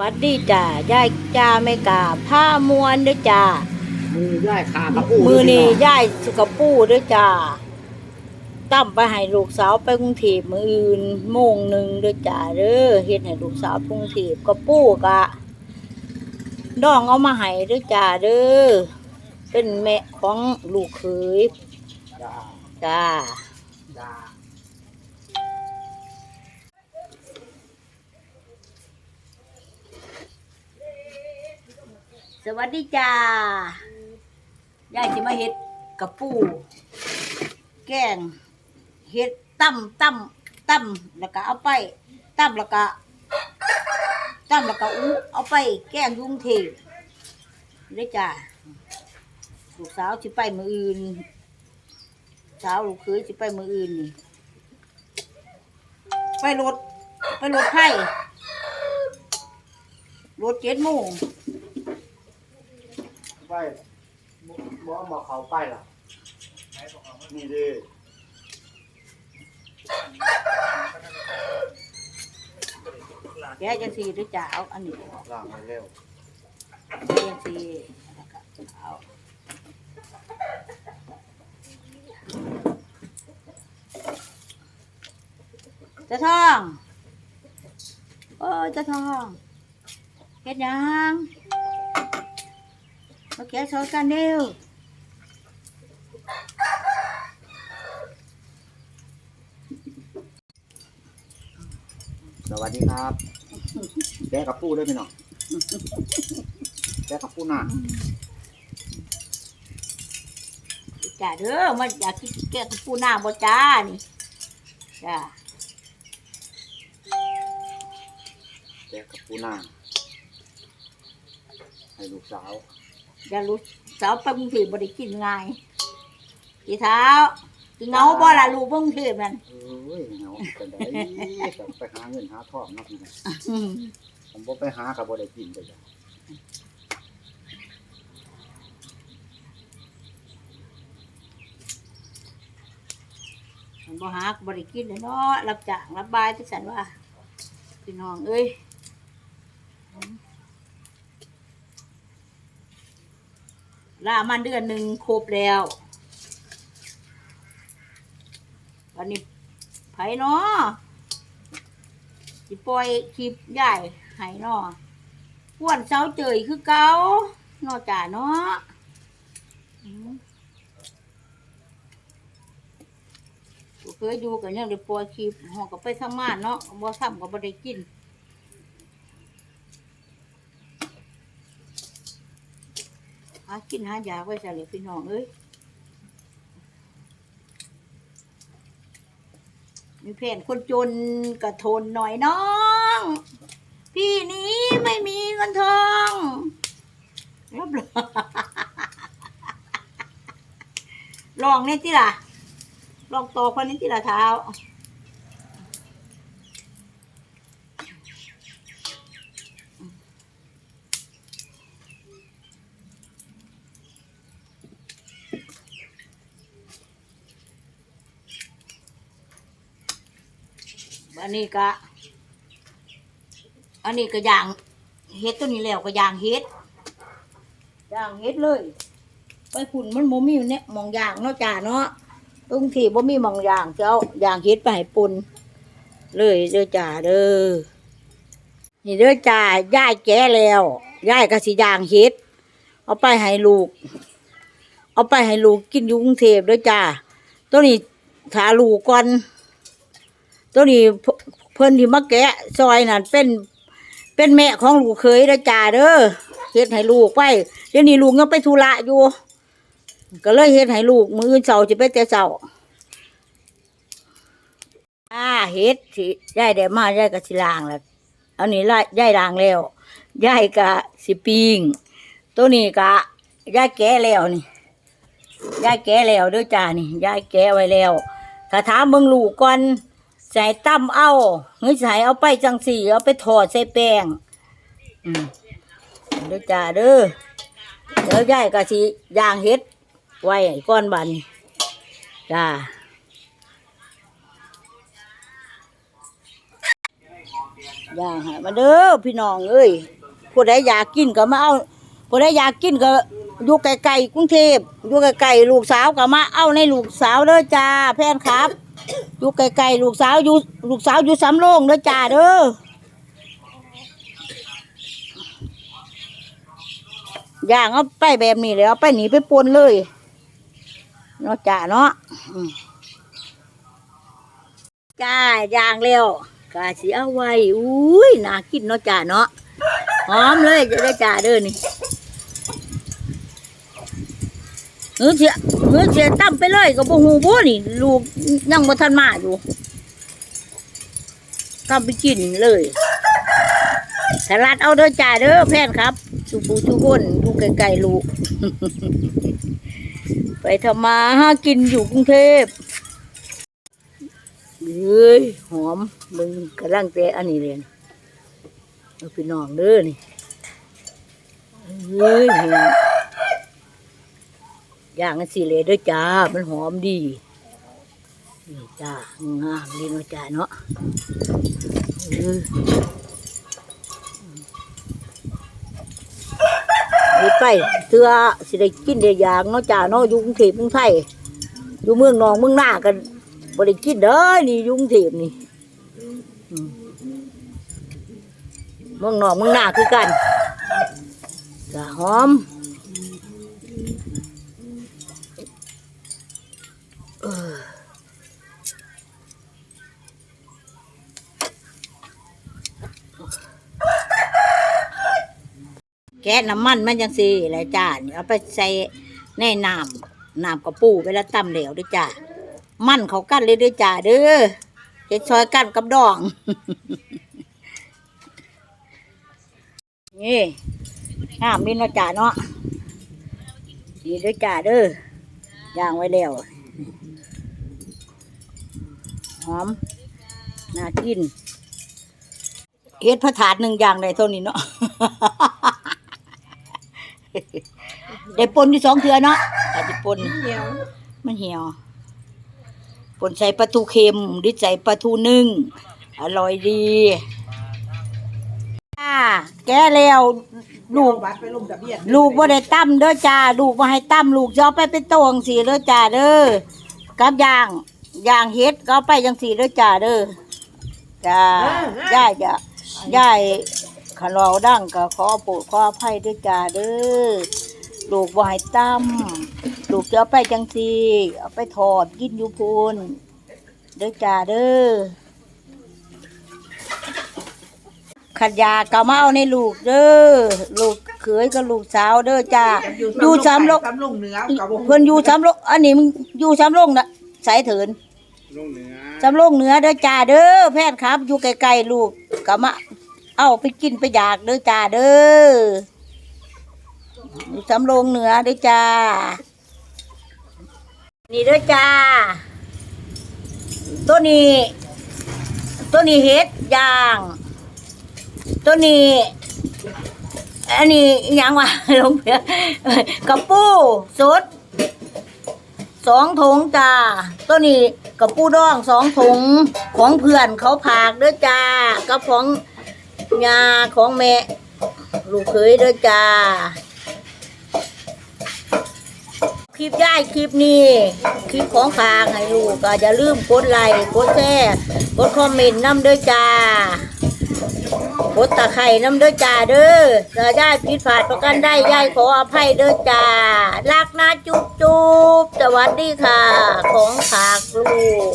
วัสดีจ้ายายจ้าไม่กาผ้ามวนเด้วยจ้ามือย่ายขากระปูมือนี้พี่งยายสุกปูเด้วยจ้าตั้มไปให้ลูกสาวไปกรุงเทพมืออื่นโมงหนึ่งเด้วยจ้าเด้อเฮ็ดให้ลูกสาวไปกรุงเทพกระปูกะดองเอามาให้เด้วยจ้าเด้อเป็นแม่ของลูกเขยจ้าจ้า สวัสดีจ้ายายจะมาเฮ็ดกระปู แกงเฮ็ดตั้มตั้มตั้มแล้วก็เอาไปตั้มแล้วก็ตั้มแล้วก็อู้เอาไปแกงยุงเทพได้จ้าลูกสาวสิไปมืออื่นสาวลูกเคยสิไปมืออื่นนี่ไปรถไปรถไผ่รถเจ็ดโมง ไปบ่บ่มาเขาไปล่ะนี่ดิแกจังสีด้วยจ้าเอาอันนี้ออกล้างไปเร็วแกจังสีแล้วก็เอาจะทอง โอ้ยจะทองเฮ็ดหยัง มาแกะซกันเร็วสวัสดีครับแกกระปูด้วยพี่น้องแกกระปูหน้าจ้าเด้อมาอยากกินแกกับปูหน้าบ่จ้านี่จ้าแกกระปูหน้าให้ลูกสาว อย่ารู้สาวไปกรุงเทพบ่ได้กินง่ายทีเท้าสิเหงาบ่ล่ะลูกกรุงเทพนั่นเอ้ยเหงากันได้ก็ไปหาเงินหาทองเนาะพี่น้องอืมผมบ่ไปหากับบ่ได้กินไปจ้ะมันบ่หาก็บ่ได้กินเลยเนาะรับจ้างรับบายที่สันว่าพี่น้องเอ้ย ลามันเดือนหนึ่งครบแล้ว วันนี้ไผเนาะสิปล่อยคลิปใหญ่ให้เนาะพวนเสาเจยคือเกานาะจ้าเนาะเคยอยู่กันยังได้ปล่อยคลิปหองก็ไปทำงานเนาะบ่ทำก็บ่ได้กิน หา กินหายากไว้ใส่เลยพี่น้องเอ้ยมีแผนคนจนกระทนหน่อยน้อง พี่นี้ไม่มีเงินทองรับรองลองเนี่ยที่ล่ะ ลองโตคนนี้ทีละเท้า อันนี้ก็ อันนี้ก็ย่างเฮ็ดตัวนี้แล้วก็ย่างเฮ็ดย่างเฮ็ดเลย ไปขุนมันโมมี่เนี่ยมองย่างเนาะจ่าเนาะตรงที่บ่มีมองอย่างเจ้าอย่างเฮ็ดไปให้ปุ่นเลยเด้อจ่าเด้อนี่เด้อจ่าย่ายแก่แล้วย่ายก็สิย่างเฮ็ด เอาไปให้ลูก เอาไปให้ลูกกินอยู่กรุงเทพเด้อจ่าตัวนี้ถาลูกก่อน ตัวนี้เพิ่นที่มาแกะซอยนั่นเป็น เป็นแม่ของลูกเคยเดจ่าเด้อเฮ็ดให้ลูกไปเดี๋ยวนี้ลูกยังไปธุระอยู่ ก็เลยเฮ็ดให้ลูกมืออื่นเสาจะไปแต่เสาอ่าเฮ็ดสิยายได้มายายก็สิล้างแล้วอันนี้ละยายล้างแล้วยายก็สิปิงตัวนี้ก็ยายแกะแล้วนี่ยายแกะแล้วเด้อจ้านี่ยายแกะไว้แล้วถ้าถามเบิ่งลูกก่อน ใส่ตั้มเอาหรือใส่เอาไปจังสี่เอาไปทอดใส่แป้งอืมเด้อจ้าเด้อเดี๋ยวยายก็สิย่างเฮ็ด ไว้ก้อนบันนี่จ้ายย่างให้มาเด้อพี่น้องเอ้ยผู้ใดอยากกินก็มาเอาผู้ใดอยากกินก็อยู่ไกลๆกรุงเทพอยู่ไกลๆลูกสาวก็มาเอาในลูกสาวเด้อจ้าแพนครับ อยู่ไกลๆลูกสาวอยู่ลูกสาวอยู่สำโรงเด้อจ้าเด้อย่างเอาไปแบบนี้เลยเอาไปหนีไปปนเลยเนาะจ้าเนาะจ้าย่างแล้วกาสิเอาไว้อุ้ยน่ากินเนาะจ้าเนาะหอมเลยจะได้จ้าเด้อนี่ เฮ้ยเสียเฮ้ยเสียตั้มไปเลยก็บ่ฮู้บ่นี่ ลูกยังบ่ทันมาอยู่ก็ไปกินเลยสลัดเอาเด้อจ้าเด้อแพนครับชูปูชูคนอยู่ไกลๆลูก ไปทำมาหากินอยู่กรุงเทพเฮ้ยหอมมึงกำลังเตะอันนี้เลยเอาพี่น้องเด้อนี่เฮ้ย ย่างกันสิเลยด้อจ้า มันหอมดีนี่จ้างามดีเนาะจ้าเนาะเออไปไปเสื้อสิได้กินได้อย่างเนาะจ้าเนาะอยู่กรุงเทพกรุงไทยอยู่เมืองนองเมืองหน้ากันบ่ได้กินเด้อนี่อยู่กรุงเทพนี่เมืองนองเมืองหน้าคือกันจะหอมเออแกะน้ำมันมันยังสีแหละจ้านี่เอาไปใส่ในน้ำน้ำกระปูเวลาตำเหลวด้วยจ้ามันเขากันเลยด้วยจ้าเด้อจะซอยกันกับดอง นี่งามนี่เนาะจ้าเนาะนี่ด้วยจ้าเด้อย่างไว้แล้วหอมน่ากินเฮ็ดพระถาดหนึ่งอย่างได้เท่านี้เนาะ ได้ปนที่สองเทือเนาะอาจจะปนเหี่ยวมันเหี่ยวปนใส่ปลาทูเค็มหรือใส่ปลาทูนึ่ง อร่อยดีจ้าแกแล้วลูกบัดไปลงทะเบียนลูกว่าได้ตั้มเด้อจ้าลูกว่าให้ตั้มลูกจะเอาไปเป็นโตจังสีเด้อจ้าเด้อกับย่างย่างเฮ็ดก็เอาไปจังสีเด้อจ้าเด้อจ้าย่ายจ้ะย่าย ขนเราดังก็ขอโปรดขออภัยเด้อจ้าเด้อลูกว่าให้ตั้มลูกจะเอาไปจังสีเอาไปทอดกินอยู่พูนเด้อจ้าเด้อขัดยาก็มาเอาในลูกเด้อลูกเขยกับลูกสาวเด้อจ้าอยู่สามโลกสามโลกเหนือกับเพิ่นอยู่สามโลกอันนี้มึงอยู่สามโลกนะสายเถินลงเหนือสามโลกเหนือเด้อจ้าเด้อแพทย์ครับ อยู่ไกลๆลูกก็มา เอาไปกินไปอยากเด้อจ้าเด้อสามโลกเหนือเด้อจ้า นี่เด้อจ้า ตัวนี้ ตัวนี้เฮ็ดย่าง ตัวนี้อันนี้ยังวะลงเพียกระปูสดสองถุงจ้าตัวนี้กระปูดองสองถุงของเพื่อนเขาผากเด้อจ้ากับของ ยาของแม่ ลูกเคยเด้อจ้า คลิปย่ายคลิปนี้คลิปของฝากให้ลูกก็อย่าลืมกดไลค์กดแชร์กดคอมเมนต์น้ำเด้อจ้ากดตะไคร่น้ำเด้อจ้าเด้อถ้าได้ผิดพลาดประกันได้ยายขออภัยเด้อจ้ารักนะจุ๊บจุ๊บสวัสดีค่ะ ของฝากลูก